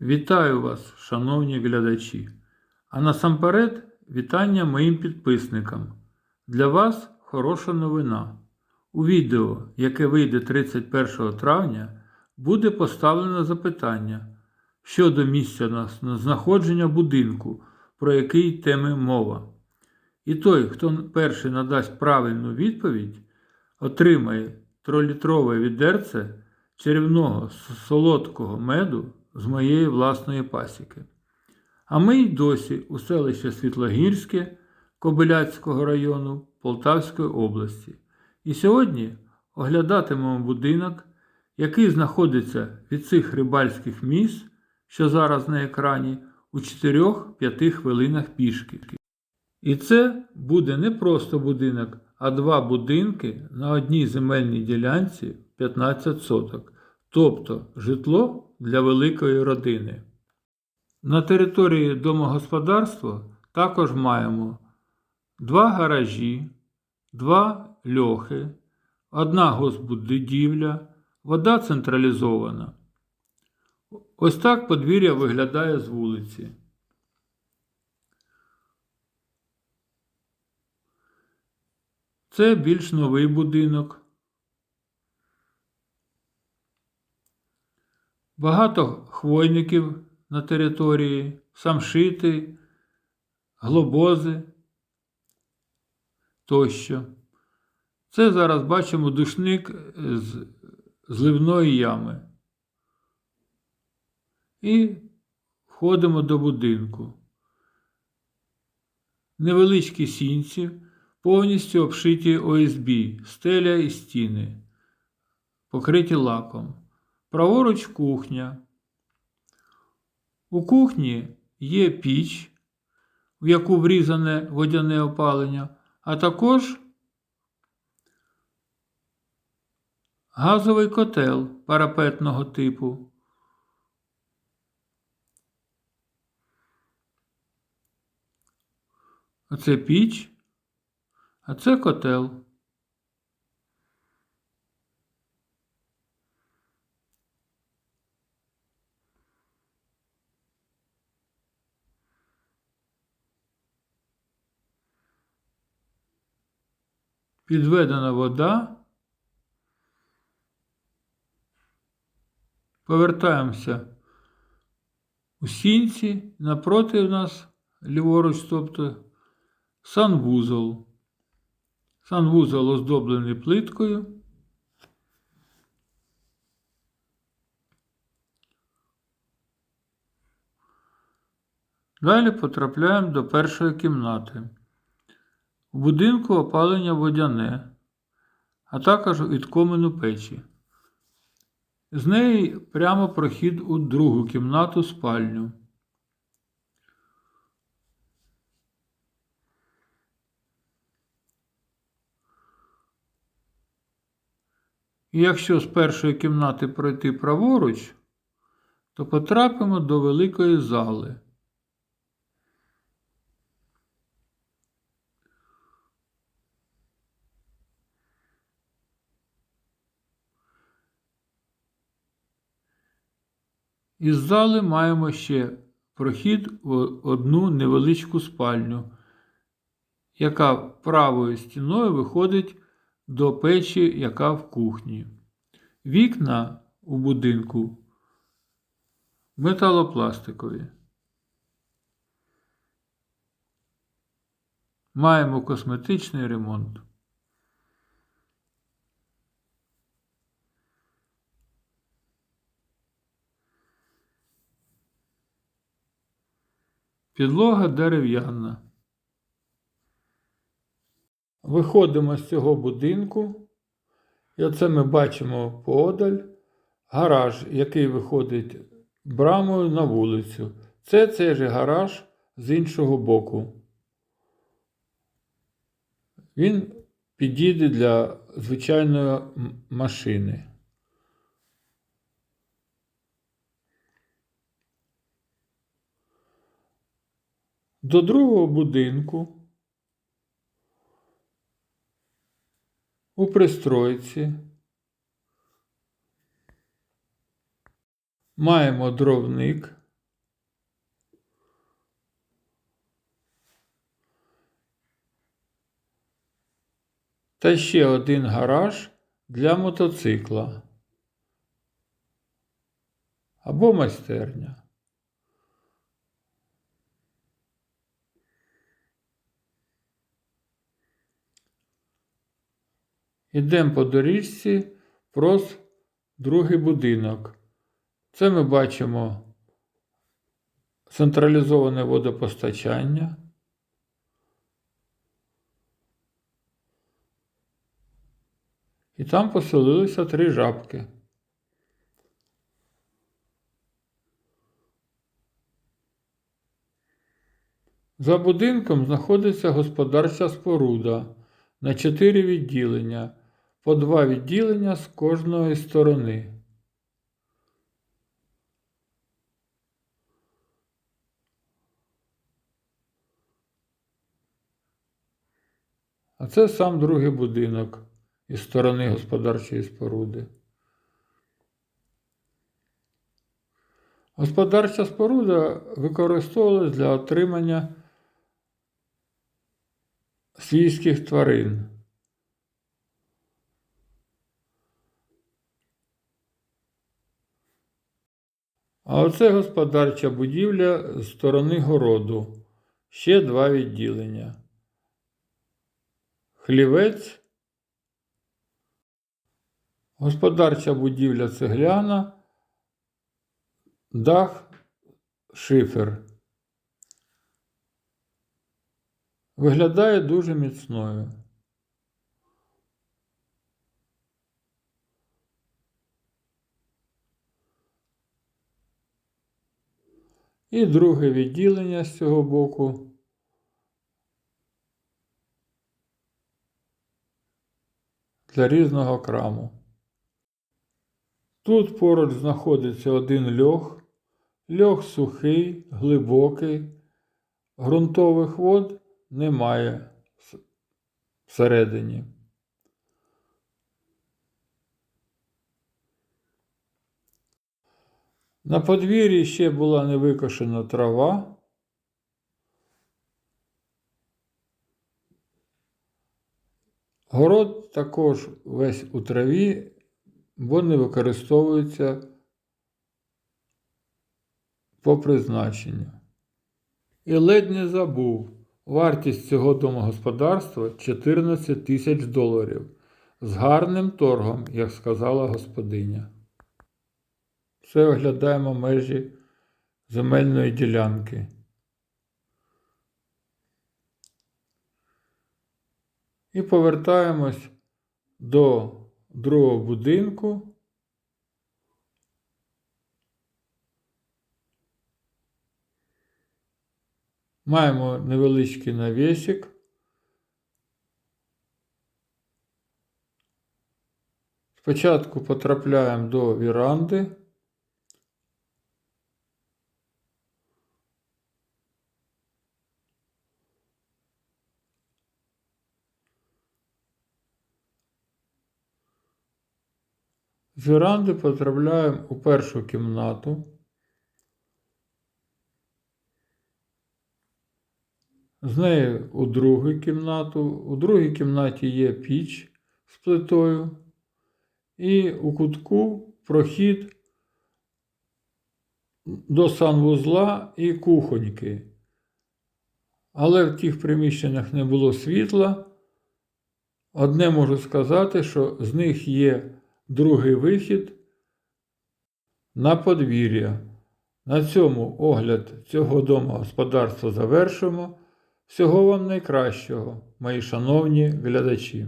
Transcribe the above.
Вітаю вас, шановні глядачі! А насамперед вітання моїм підписникам. Для вас хороша новина. У відео, яке вийде 31 травня, буде поставлено запитання щодо місця на- знаходження будинку, про який теми мова. І той, хто перший надасть правильну відповідь, отримає тролітрове відерце чарівного с- солодкого меду з моєї власної пасіки. А ми й досі у селище Світлогірське Кобиляцького району Полтавської області. І сьогодні оглядатимемо будинок, який знаходиться від цих рибальських міст, що зараз на екрані, у 4-5 хвилинах пішки. І це буде не просто будинок, а два будинки на одній земельній ділянці 15 соток, тобто житло для великої родини. На території домогосподарства також маємо два гаражі, два льохи, одна госпудівля, вода централізована. Ось так подвір'я виглядає з вулиці. Це більш новий будинок. Багато хвойників на території, самшити, глобози тощо. Це зараз бачимо душник з зливної ями. І входимо до будинку. Невеличкі сінці, повністю обшиті ОСБ, стеля і стіни, покриті лаком. Праворуч кухня. У кухні є піч, в яку врізане водяне опалення, а також газовий котел парапетного типу. Оце піч, а це котел. Підведена вода. Повертаємося у сінці. Напроти у нас ліворуч, тобто санвузол. Санвузол оздоблений плиткою. Далі потрапляємо до першої кімнати. У будинку опалення водяне, а також відкомену печі. З неї прямо прохід у другу кімнату спальню. І якщо з першої кімнати пройти праворуч, то потрапимо до великої зали. Із зали маємо ще прохід у одну невеличку спальню, яка правою стіною виходить до печі, яка в кухні. Вікна у будинку металопластикові. Маємо косметичний ремонт. Підлога дерев'яна. Виходимо з цього будинку, і оце ми бачимо поодаль гараж, який виходить брамою на вулицю. Це цей же гараж з іншого боку. Він підійде для звичайної машини. До другого будинку у пристройці. Маємо дровник. Та ще один гараж для мотоцикла. Або майстерня. Ідемо по доріжці прос другий будинок. Це ми бачимо централізоване водопостачання. І там поселилися три жабки. За будинком знаходиться господарча споруда на чотири відділення, по два відділення з кожної сторони. А це сам другий будинок із сторони господарчої споруди. Господарча споруда використовувалась для отримання свійських тварин. А оце господарча будівля з сторони городу. Ще два відділення. Хлівець, господарча будівля цегляна, дах, шифер. Виглядає дуже міцною. І друге відділення з цього боку. Для різного краму. Тут поруч знаходиться один льох. Льох сухий, глибокий, ґрунтових вод немає всередині. На подвір'ї ще була невикошена трава. Город також весь у траві, бо не використовується по призначенню. І ледь не забув. Вартість цього домогосподарства 14 тисяч доларів. З гарним торгом, як сказала господиня. Все оглядаємо межі земельної ділянки. І повертаємось до другого будинку. Маємо невеличкий навісик. Спочатку потрапляємо до віранди. З віранди потрапляємо у першу кімнату. З неї у другу кімнату. У другій кімнаті є піч з плитою. І у кутку прохід до санвузла і кухоньки. Але в тих приміщеннях не було світла. Одне можу сказати, що з них є другий вихід на подвір'я. На цьому огляд цього домогосподарства завершимо. Всього вам найкращого, мої шановні глядачі!